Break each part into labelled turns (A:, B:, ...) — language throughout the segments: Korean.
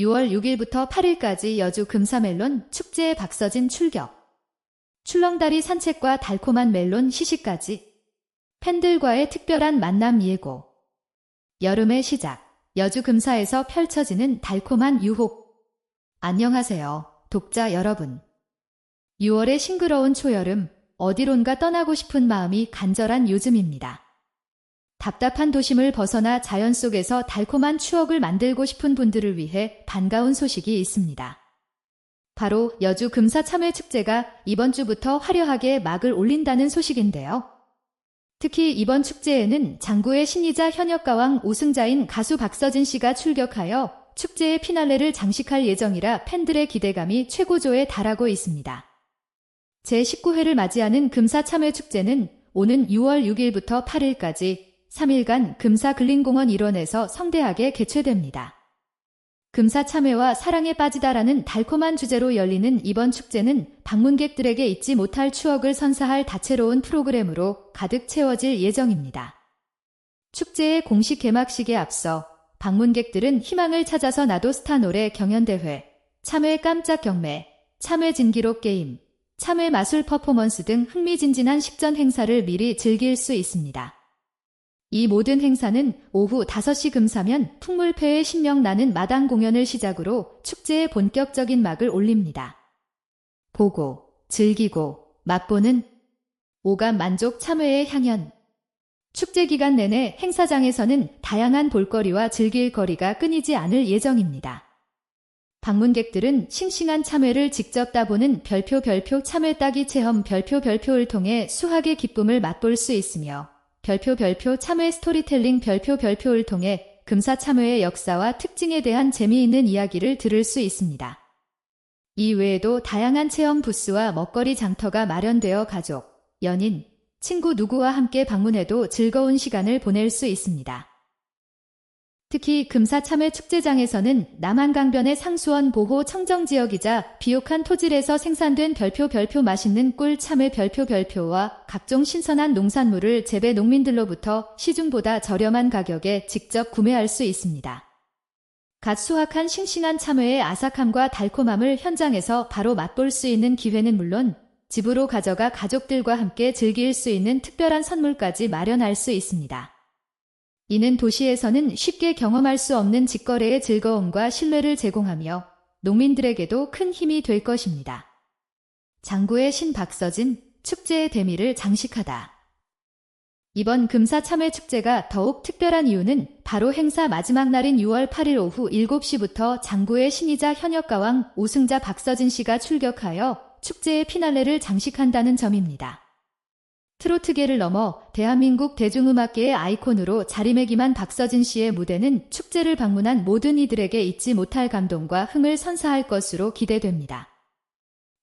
A: 6월 6일부터 8일까지 여주 금사멜론 축제에 박서진 출격. 출렁다리 산책과 달콤한 멜론 시식까지. 팬들과의 특별한 만남 예고. 여름의 시작. 여주 금사에서 펼쳐지는 달콤한 유혹. 안녕하세요, 독자 여러분. 6월의 싱그러운 초여름, 어디론가 떠나고 싶은 마음이 간절한 요즘입니다. 답답한 도심을 벗어나 자연 속에서 달콤한 추억을 만들고 싶은 분들을 위해 반가운 소식이 있습니다. 바로 여주 금사참회 축제가 이번 주부터 화려하게 막을 올린다는 소식인데요. 특히 이번 축제에는 장구의 신이자 현역가왕 우승자인 가수 박서진 씨가 출격하여 축제의 피날레를 장식할 예정이라 팬들의 기대감이 최고조에 달하고 있습니다. 제19회를 맞이하는 금사참회 축제는 오는 6월 6일부터 8일까지 3일간 금사 근린공원 일원에서 성대하게 개최됩니다. 금사 참회와 사랑에 빠지다라는 달콤한 주제로 열리는 이번 축제는 방문객들에게 잊지 못할 추억을 선사할 다채로운 프로그램으로 가득 채워질 예정입니다. 축제의 공식 개막식에 앞서 방문객들은 희망을 찾아서 나도 스타 노래 경연대회, 참회 깜짝 경매, 참회 진기록 게임, 참회 마술 퍼포먼스 등 흥미진진한 식전 행사를 미리 즐길 수 있습니다. 이 모든 행사는 오후 5시 금사면 풍물패의 신명 나는 마당 공연을 시작으로 축제의 본격적인 막을 올립니다. 보고, 즐기고, 맛보는 오감 만족 참회의 향연. 축제 기간 내내 행사장에서는 다양한 볼거리와 즐길 거리가 끊이지 않을 예정입니다. 방문객들은 싱싱한 참외를 직접 따보는 별표 별표 참외 따기 체험 별표 별표를 통해 수학의 기쁨을 맛볼 수 있으며 별표 별표 참외 스토리텔링 별표 별표를 통해 금사 참외의 역사와 특징에 대한 재미있는 이야기를 들을 수 있습니다. 이 외에도 다양한 체험 부스와 먹거리 장터가 마련되어 가족, 연인, 친구 누구와 함께 방문해도 즐거운 시간을 보낼 수 있습니다. 특히 금사참회 축제장에서는 남한강변의 상수원 보호 청정 지역이자 비옥한 토질에서 생산된 별표 별표 맛있는 꿀 참외 별표 별표와 각종 신선한 농산물을 재배 농민들로부터 시중보다 저렴한 가격에 직접 구매할 수 있습니다. 갓 수확한 싱싱한 참외의 아삭함과 달콤함을 현장에서 바로 맛볼 수 있는 기회는 물론 집으로 가져가 가족들과 함께 즐길 수 있는 특별한 선물까지 마련할 수 있습니다. 이는 도시에서는 쉽게 경험할 수 없는 직거래의 즐거움과 신뢰를 제공하며 농민들에게도 큰 힘이 될 것입니다. 장구의 신 박서진 축제의 대미를 장식하다. 이번 금사 참회 축제가 더욱 특별한 이유는 바로 행사 마지막 날인 6월 8일 오후 7시부터 장구의 신이자 현역 가왕 우승자 박서진 씨가 출격하여 축제의 피날레를 장식한다는 점입니다. 트로트계를 넘어 대한민국 대중음악계의 아이콘으로 자리매김한 박서진 씨의 무대는 축제를 방문한 모든 이들에게 잊지 못할 감동과 흥을 선사할 것으로 기대됩니다.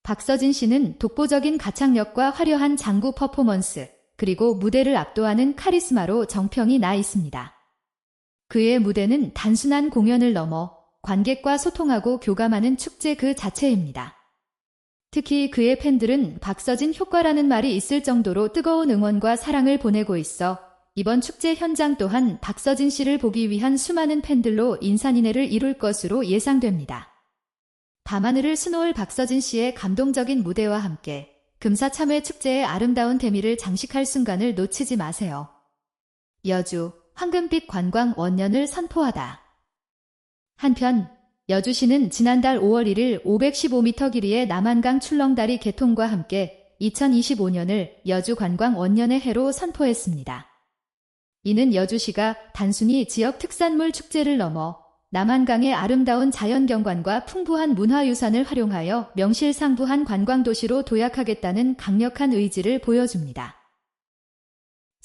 A: 박서진 씨는 독보적인 가창력과 화려한 장구 퍼포먼스, 그리고 무대를 압도하는 카리스마로 정평이 나 있습니다. 그의 무대는 단순한 공연을 넘어 관객과 소통하고 교감하는 축제 그 자체입니다. 특히 그의 팬들은 박서진 효과라는 말이 있을 정도로 뜨거운 응원과 사랑을 보내고 있어 이번 축제 현장 또한 박서진 씨를 보기 위한 수많은 팬들로 인산인해를 이룰 것으로 예상됩니다. 밤하늘을 수놓을 박서진 씨의 감동적인 무대와 함께 금사참회 축제의 아름다운 대미를 장식할 순간을 놓치지 마세요. 여주 황금빛 관광 원년을 선포하다. 한편 여주시는 지난달 5월 1일 515m 길이의 남한강 출렁다리 개통과 함께 2025년을 여주 관광 원년의 해로 선포했습니다. 이는 여주시가 단순히 지역 특산물 축제를 넘어 남한강의 아름다운 자연경관과 풍부한 문화유산을 활용하여 명실상부한 관광도시로 도약하겠다는 강력한 의지를 보여줍니다.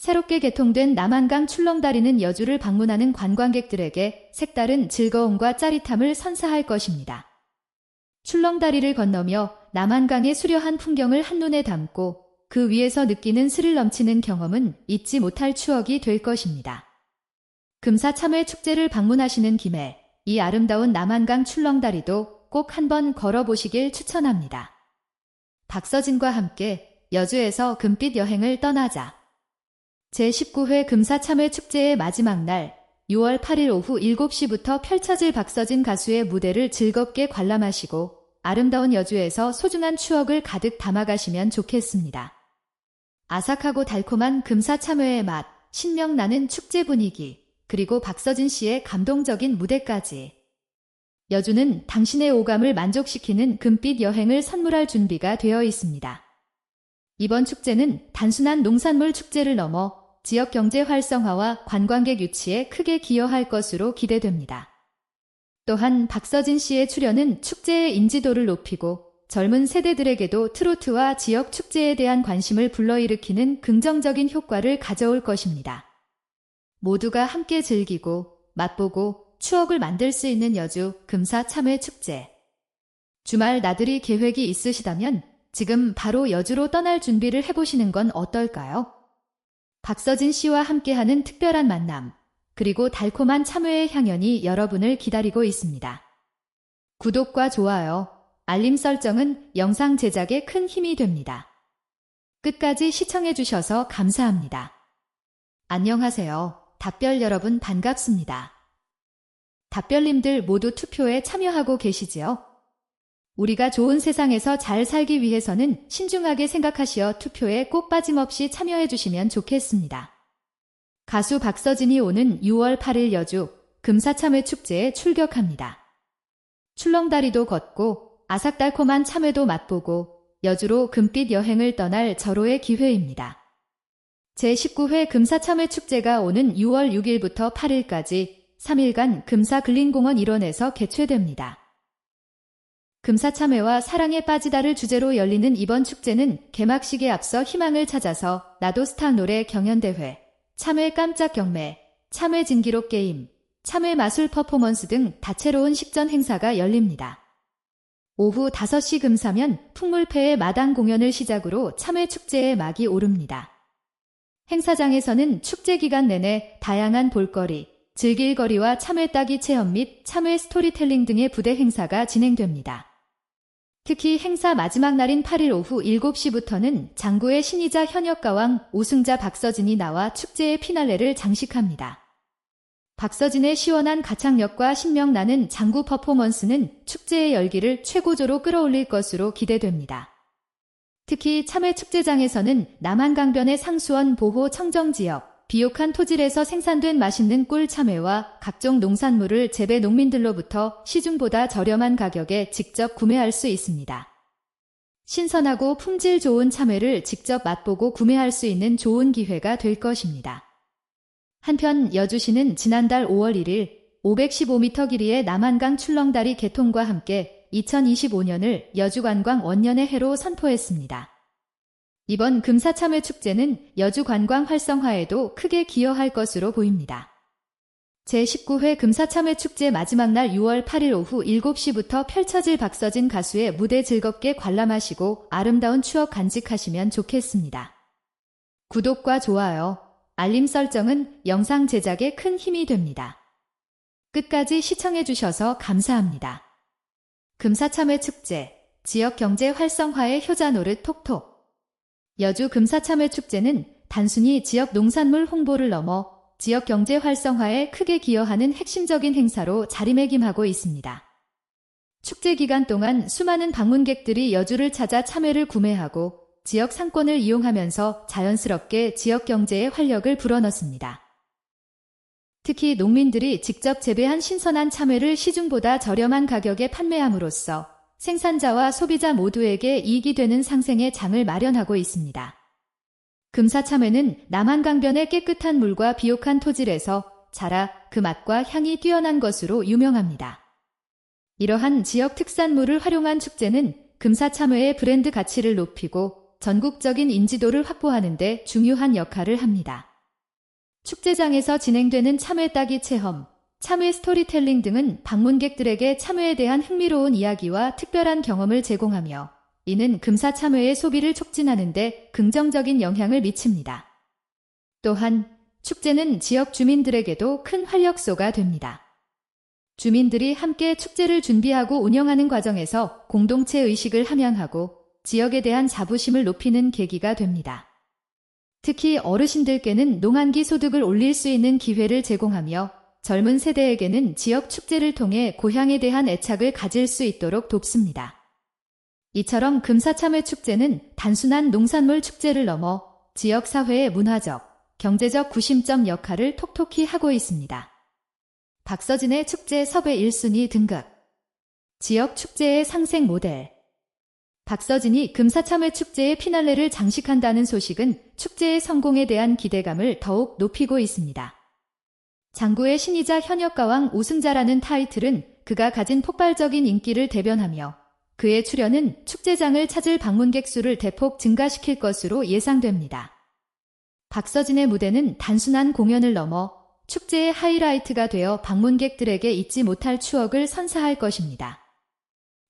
A: 새롭게 개통된 남한강 출렁다리는 여주를 방문하는 관광객들에게 색다른 즐거움과 짜릿함을 선사할 것입니다. 출렁다리를 건너며 남한강의 수려한 풍경을 한눈에 담고 그 위에서 느끼는 스릴 넘치는 경험은 잊지 못할 추억이 될 것입니다. 금사참회 축제를 방문하시는 김에 이 아름다운 남한강 출렁다리도 꼭 한번 걸어보시길 추천합니다. 박서진과 함께 여주에서 금빛 여행을 떠나자. 제19회 금사참회 축제의 마지막 날 6월 8일 오후 7시부터 펼쳐질 박서진 가수의 무대를 즐겁게 관람하시고 아름다운 여주에서 소중한 추억을 가득 담아가시면 좋겠습니다. 아삭하고 달콤한 금사 참외의 맛, 신명나는 축제 분위기, 그리고 박서진 씨의 감동적인 무대까지. 여주는 당신의 오감을 만족시키는 금빛 여행을 선물할 준비가 되어 있습니다. 이번 축제는 단순한 농산물 축제를 넘어 지역 경제 활성화와 관광객 유치에 크게 기여할 것으로 기대됩니다. 또한 박서진 씨의 출연은 축제의 인지도를 높이고 젊은 세대들에게도 트로트와 지역 축제에 대한 관심을 불러일으키는 긍정적인 효과를 가져올 것입니다. 모두가 함께 즐기고 맛보고 추억을 만들 수 있는 여주 금사 참외 축제. 주말 나들이 계획이 있으시다면 지금 바로 여주로 떠날 준비를 해보시는 건 어떨까요? 박서진 씨와 함께하는 특별한 만남, 그리고 달콤한 참외의 향연이 여러분을 기다리고 있습니다. 구독과 좋아요, 알림 설정은 영상 제작에 큰 힘이 됩니다. 끝까지 시청해주셔서 감사합니다. 안녕하세요. 답별 여러분 반갑습니다. 답별님들 모두 투표에 참여하고 계시지요? 우리가 좋은 세상에서 잘 살기 위해서는 신중하게 생각하시어 투표에 꼭 빠짐없이 참여해 주시면 좋겠습니다. 가수 박서진이 오는 6월 8일 여주 금사참외 축제에 출격합니다. 출렁다리도 걷고 아삭달콤한 참외도 맛보고 여주로 금빛 여행을 떠날 절호의 기회입니다. 제19회 금사참외 축제가 오는 6월 6일부터 8일까지 3일간 금사 근린공원 일원에서 개최됩니다. 금사참외와 사랑에 빠지다를 주제로 열리는 이번 축제는 개막식에 앞서 희망을 찾아서 나도 스타 노래 경연대회, 참외 깜짝 경매, 참외 진기록 게임, 참외 마술 퍼포먼스 등 다채로운 식전 행사가 열립니다. 오후 5시 금사면 풍물패의 마당 공연을 시작으로 참외 축제의 막이 오릅니다. 행사장에서는 축제 기간 내내 다양한 볼거리, 즐길거리와 참외 따기 체험 및 참외 스토리텔링 등의 부대 행사가 진행됩니다. 특히 행사 마지막 날인 8일 오후 7시부터는 장구의 신이자 현역 가왕 우승자 박서진이 나와 축제의 피날레를 장식합니다. 박서진의 시원한 가창력과 신명나는 장구 퍼포먼스는 축제의 열기를 최고조로 끌어올릴 것으로 기대됩니다. 특히 참외 축제장에서는 남한강변의 상수원 보호 청정 지역, 비옥한 토질에서 생산된 맛있는 꿀 참외와 각종 농산물을 재배 농민들로부터 시중보다 저렴한 가격에 직접 구매할 수 있습니다. 신선하고 품질 좋은 참외를 직접 맛보고 구매할 수 있는 좋은 기회가 될 것입니다. 한편 여주시는 지난달 5월 1일 515m 길이의 남한강 출렁다리 개통과 함께 2025년을 여주관광 원년의 해로 선포했습니다. 이번 금사참외 축제는 여주 관광 활성화에도 크게 기여할 것으로 보입니다. 제19회 금사참외 축제 마지막 날 6월 8일 오후 7시부터 펼쳐질 박서진 가수의 무대 즐겁게 관람하시고 아름다운 추억 간직하시면 좋겠습니다. 구독과 좋아요, 알림 설정은 영상 제작에 큰 힘이 됩니다. 끝까지 시청해주셔서 감사합니다. 금사참외 축제, 지역 경제 활성화의 효자 노릇 톡톡. 여주 금사참외 축제는 단순히 지역 농산물 홍보를 넘어 지역 경제 활성화에 크게 기여하는 핵심적인 행사로 자리매김하고 있습니다. 축제 기간 동안 수많은 방문객들이 여주를 찾아 참외를 구매하고 지역 상권을 이용하면서 자연스럽게 지역 경제에 활력을 불어넣습니다. 특히 농민들이 직접 재배한 신선한 참외를 시중보다 저렴한 가격에 판매함으로써 생산자와 소비자 모두에게 이익이 되는 상생의 장을 마련하고 있습니다. 금사참외는 남한강변의 깨끗한 물과 비옥한 토질에서 자라 그 맛과 향이 뛰어난 것으로 유명합니다. 이러한 지역 특산물을 활용한 축제는 금사참외의 브랜드 가치를 높이고 전국적인 인지도를 확보하는 데 중요한 역할을 합니다. 축제장에서 진행되는 참외 따기 체험, 참외 스토리텔링 등은 방문객들에게 참외에 대한 흥미로운 이야기와 특별한 경험을 제공하며 이는 금사 참외의 소비를 촉진하는 데 긍정적인 영향을 미칩니다. 또한 축제는 지역 주민들에게도 큰 활력소가 됩니다. 주민들이 함께 축제를 준비하고 운영하는 과정에서 공동체 의식을 함양하고 지역에 대한 자부심을 높이는 계기가 됩니다. 특히 어르신들께는 농한기 소득을 올릴 수 있는 기회를 제공하며 젊은 세대에게는 지역 축제를 통해 고향에 대한 애착을 가질 수 있도록 돕습니다. 이처럼 금사참회 축제는 단순한 농산물 축제를 넘어 지역 사회의 문화적, 경제적 구심점 역할을 톡톡히 하고 있습니다. 박서진의 축제 섭외 1순위 등급 지역 축제의 상생 모델 박서진이 금사참회 축제의 피날레를 장식한다는 소식은 축제의 성공에 대한 기대감을 더욱 높이고 있습니다. 장구의 신이자 현역가왕 우승자라는 타이틀은 그가 가진 폭발적인 인기를 대변하며 그의 출연은 축제장을 찾을 방문객 수를 대폭 증가시킬 것으로 예상됩니다. 박서진의 무대는 단순한 공연을 넘어 축제의 하이라이트가 되어 방문객들에게 잊지 못할 추억을 선사할 것입니다.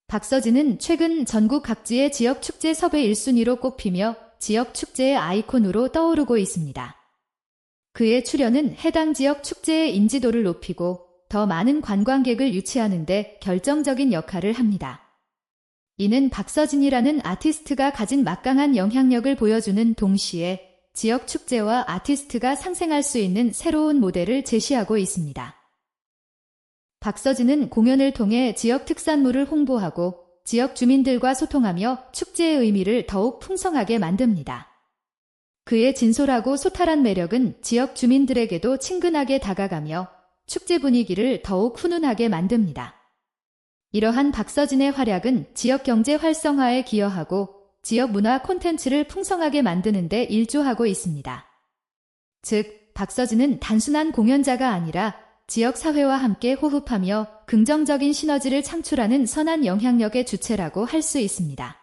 A: 박서진은 최근 전국 각지의 지역 축제 섭외 1순위로 꼽히며 지역 축제의 아이콘으로 떠오르고 있습니다. 그의 출연은 해당 지역 축제의 인지도를 높이고 더 많은 관광객을 유치하는 데 결정적인 역할을 합니다. 이는 박서진이라는 아티스트가 가진 막강한 영향력을 보여주는 동시에 지역 축제와 아티스트가 상생할 수 있는 새로운 모델을 제시하고 있습니다. 박서진은 공연을 통해 지역 특산물을 홍보하고 지역 주민들과 소통하며 축제의 의미를 더욱 풍성하게 만듭니다. 그의 진솔하고 소탈한 매력은 지역 주민들에게도 친근하게 다가가며 축제 분위기를 더욱 훈훈하게 만듭니다. 이러한 박서진의 활약은 지역 경제 활성화에 기여하고 지역 문화 콘텐츠를 풍성하게 만드는 데 일조하고 있습니다. 즉, 박서진은 단순한 공연자가 아니라 지역 사회와 함께 호흡하며 긍정적인 시너지를 창출하는 선한 영향력의 주체라고 할 수 있습니다.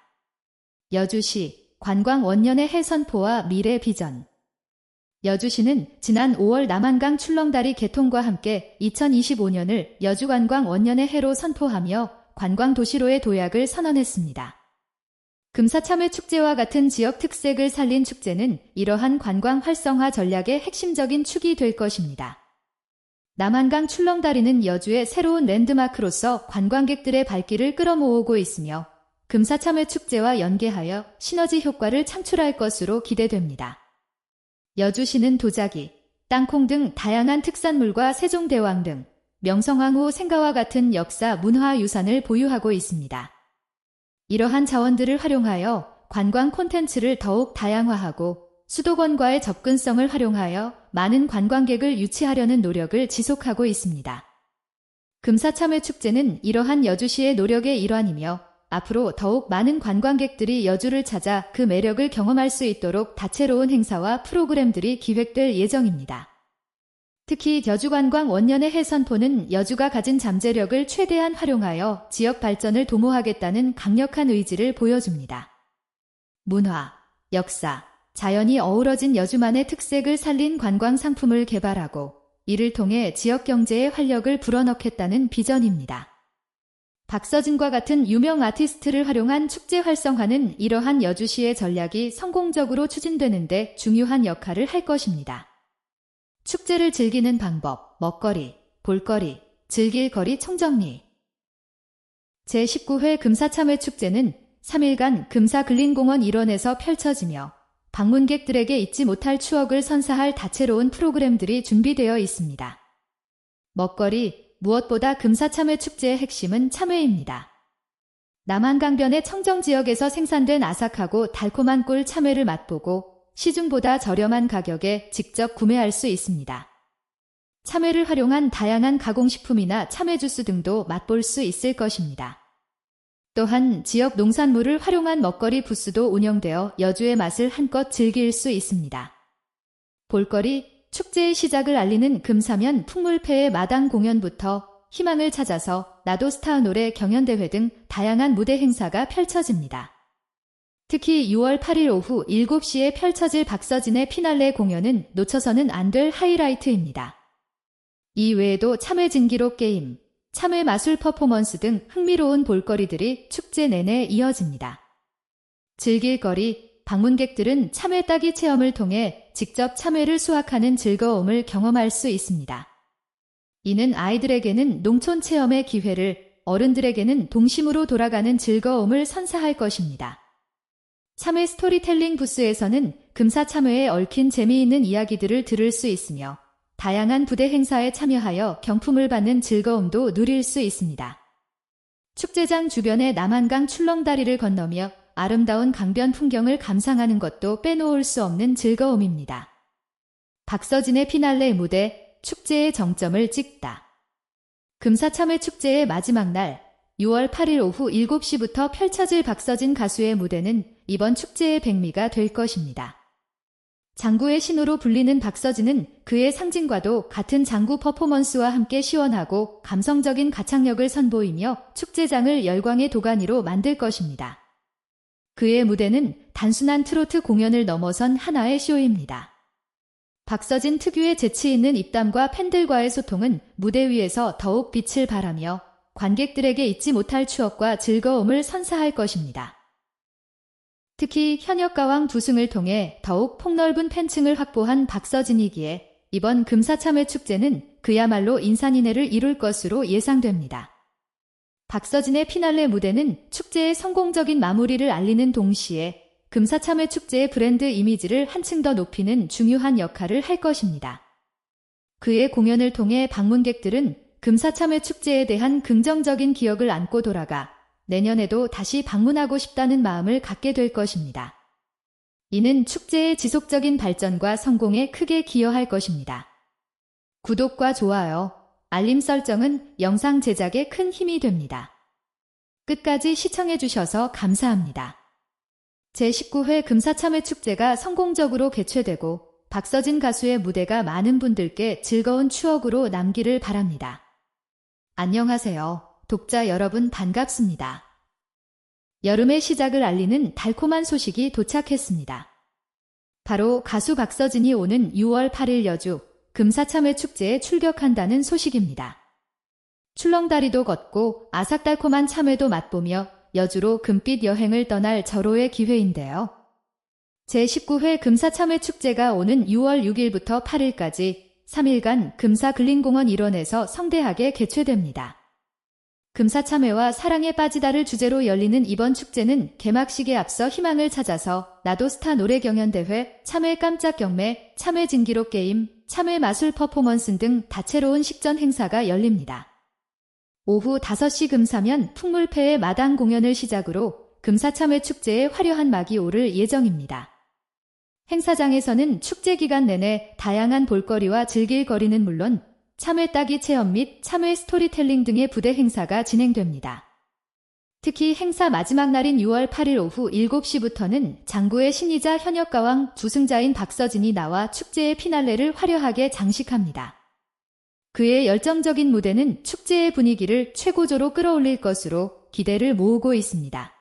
A: 여주시 관광 원년의 해선포와 미래 비전 여주시는 지난 5월 남한강 출렁다리 개통과 함께 2025년을 여주관광 원년의 해로 선포하며 관광 도시로의 도약을 선언했습니다. 금사참회 축제와 같은 지역 특색을 살린 축제는 이러한 관광 활성화 전략의 핵심적인 축이 될 것입니다. 남한강 출렁다리는 여주의 새로운 랜드마크로서 관광객들의 발길을 끌어모으고 있으며 금사참회 축제와 연계하여 시너지 효과를 창출할 것으로 기대됩니다. 여주시는 도자기, 땅콩 등 다양한 특산물과 세종대왕 등 명성황후 생가와 같은 역사 문화 유산을 보유하고 있습니다. 이러한 자원들을 활용하여 관광 콘텐츠를 더욱 다양화하고 수도권과의 접근성을 활용하여 많은 관광객을 유치하려는 노력을 지속하고 있습니다. 금사참회 축제는 이러한 여주시의 노력의 일환이며 앞으로 더욱 많은 관광객들이 여주를 찾아 그 매력을 경험할 수 있도록 다채로운 행사와 프로그램들이 기획될 예정입니다. 특히 여주관광 원년의 해선포는 여주가 가진 잠재력을 최대한 활용하여 지역 발전을 도모하겠다는 강력한 의지를 보여줍니다. 문화, 역사, 자연이 어우러진 여주만의 특색을 살린 관광 상품을 개발하고 이를 통해 지역 경제에 활력을 불어넣겠다는 비전입니다. 박서진과 같은 유명 아티스트를 활용한 축제 활성화는 이러한 여주시의 전략이 성공적으로 추진되는데 중요한 역할을 할 것입니다. 축제를 즐기는 방법, 먹거리, 볼거리, 즐길 거리 총정리 제19회 금사참회 축제는 3일간 금사근린공원 일원에서 펼쳐지며 방문객들에게 잊지 못할 추억을 선사할 다채로운 프로그램들이 준비되어 있습니다. 먹거리, 무엇보다 금사참회 축제의 핵심은 참외입니다. 남한강변의 청정지역에서 생산된 아삭하고 달콤한 꿀 참외를 맛보고 시중보다 저렴한 가격에 직접 구매할 수 있습니다. 참외를 활용한 다양한 가공식품이나 참외 주스 등도 맛볼 수 있을 것입니다. 또한 지역 농산물을 활용한 먹거리 부스도 운영되어 여주의 맛을 한껏 즐길 수 있습니다. 볼거리, 축제의 시작을 알리는 금사면 풍물패의 마당 공연부터 희망을 찾아서 나도 스타 노래 경연대회 등 다양한 무대 행사가 펼쳐집니다. 특히 6월 8일 오후 7시에 펼쳐질 박서진의 피날레 공연은 놓쳐서는 안 될 하이라이트입니다. 이 외에도 참외 진기록 게임, 참외 마술 퍼포먼스 등 흥미로운 볼거리들이 축제 내내 이어집니다. 즐길 거리, 방문객들은 참외 따기 체험을 통해 직접 참외를 수확하는 즐거움을 경험할 수 있습니다. 이는 아이들에게는 농촌 체험의 기회를 어른들에게는 동심으로 돌아가는 즐거움을 선사할 것입니다. 참외 스토리텔링 부스에서는 금사 참외에 얽힌 재미있는 이야기들을 들을 수 있으며 다양한 부대 행사에 참여하여 경품을 받는 즐거움도 누릴 수 있습니다. 축제장 주변의 남한강 출렁다리를 건너며 아름다운 강변 풍경을 감상하는 것도 빼놓을 수 없는 즐거움입니다. 박서진의 피날레 무대 축제의 정점을 찍다. 금사참회 축제의 마지막 날 6월 8일 오후 7시부터 펼쳐질 박서진 가수의 무대는 이번 축제의 백미가 될 것입니다. 장구의 신으로 불리는 박서진은 그의 상징과도 같은 장구 퍼포먼스와 함께 시원하고 감성적인 가창력을 선보이며 축제장을 열광의 도가니로 만들 것입니다. 그의 무대는 단순한 트로트 공연을 넘어선 하나의 쇼입니다. 박서진 특유의 재치 있는 입담과 팬들과의 소통은 무대 위에서 더욱 빛을 발하며 관객들에게 잊지 못할 추억과 즐거움을 선사할 것입니다. 특히 현역 가왕 두승을 통해 더욱 폭넓은 팬층을 확보한 박서진이기에 이번 금사참회 축제는 그야말로 인산인해를 이룰 것으로 예상됩니다. 박서진의 피날레 무대는 축제의 성공적인 마무리를 알리는 동시에 금사참회 축제의 브랜드 이미지를 한층 더 높이는 중요한 역할을 할 것입니다. 그의 공연을 통해 방문객들은 금사참회 축제에 대한 긍정적인 기억을 안고 돌아가 내년에도 다시 방문하고 싶다는 마음을 갖게 될 것입니다. 이는 축제의 지속적인 발전과 성공에 크게 기여할 것입니다. 구독과 좋아요, 알림 설정은 영상 제작에 큰 힘이 됩니다. 끝까지 시청해주셔서 감사합니다. 제19회 금사참회 축제가 성공적으로 개최되고 박서진 가수의 무대가 많은 분들께 즐거운 추억으로 남기를 바랍니다. 안녕하세요. 독자 여러분 반갑습니다. 여름의 시작을 알리는 달콤한 소식이 도착했습니다. 바로 가수 박서진이 오는 6월 8일 여주 금사참회 축제에 출격한다는 소식입니다. 출렁다리도 걷고 아삭달콤한 참외도 맛보며 여주로 금빛 여행을 떠날 절호의 기회인데요. 제19회 금사참회 축제가 오는 6월 6일부터 8일까지 3일간 금사 근린공원 일원에서 성대하게 개최됩니다. 금사참회와 사랑에 빠지다를 주제로 열리는 이번 축제는 개막식에 앞서 희망을 찾아서 나도 스타 노래 경연대회, 참회 깜짝 경매, 참회 진기록 게임, 참회 마술 퍼포먼스 등 다채로운 식전 행사가 열립니다. 오후 5시 금사면 풍물패의 마당 공연을 시작으로 금사참회 축제에 화려한 막이 오를 예정입니다. 행사장에서는 축제 기간 내내 다양한 볼거리와 즐길 거리는 물론 참외 따기 체험 및 참외 스토리텔링 등의 부대 행사가 진행됩니다. 특히 행사 마지막 날인 6월 8일 오후 7시부터는 장구의 신이자 현역가왕 주승자인 박서진이 나와 축제의 피날레를 화려하게 장식합니다. 그의 열정적인 무대는 축제의 분위기를 최고조로 끌어올릴 것으로 기대를 모으고 있습니다.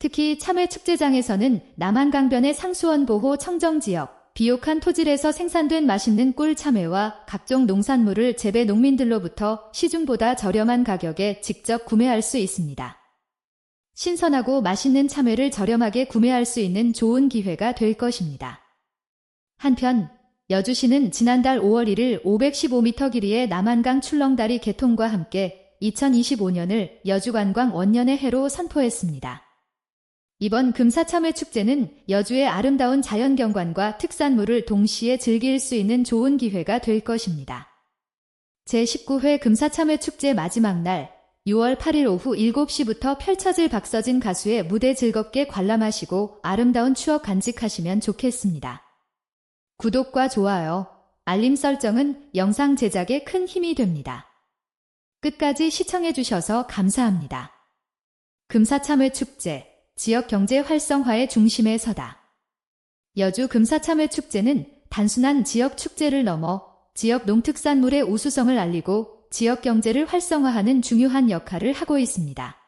A: 특히 참외 축제장에서는 남한강변의 상수원 보호 청정 지역, 비옥한 토질에서 생산된 맛있는 꿀 참외와 각종 농산물을 재배 농민들로부터 시중보다 저렴한 가격에 직접 구매할 수 있습니다. 신선하고 맛있는 참외를 저렴하게 구매할 수 있는 좋은 기회가 될 것입니다. 한편 여주시는 지난달 5월 1일 515m 길이의 남한강 출렁다리 개통과 함께 2025년을 여주관광 원년의 해로 선포했습니다. 이번 금사참회 축제는 여주의 아름다운 자연경관과 특산물을 동시에 즐길 수 있는 좋은 기회가 될 것입니다. 제19회 금사참회 축제 마지막 날 6월 8일 오후 7시부터 펼쳐질 박서진 가수의 무대 즐겁게 관람하시고 아름다운 추억 간직하시면 좋겠습니다. 구독과 좋아요, 알림 설정은 영상 제작에 큰 힘이 됩니다. 끝까지 시청해주셔서 감사합니다. 금사참회 축제 지역 경제 활성화의 중심에 서다. 여주 금사참회 축제는 단순한 지역 축제를 넘어 지역 농특산물의 우수성을 알리고 지역 경제를 활성화하는 중요한 역할을 하고 있습니다.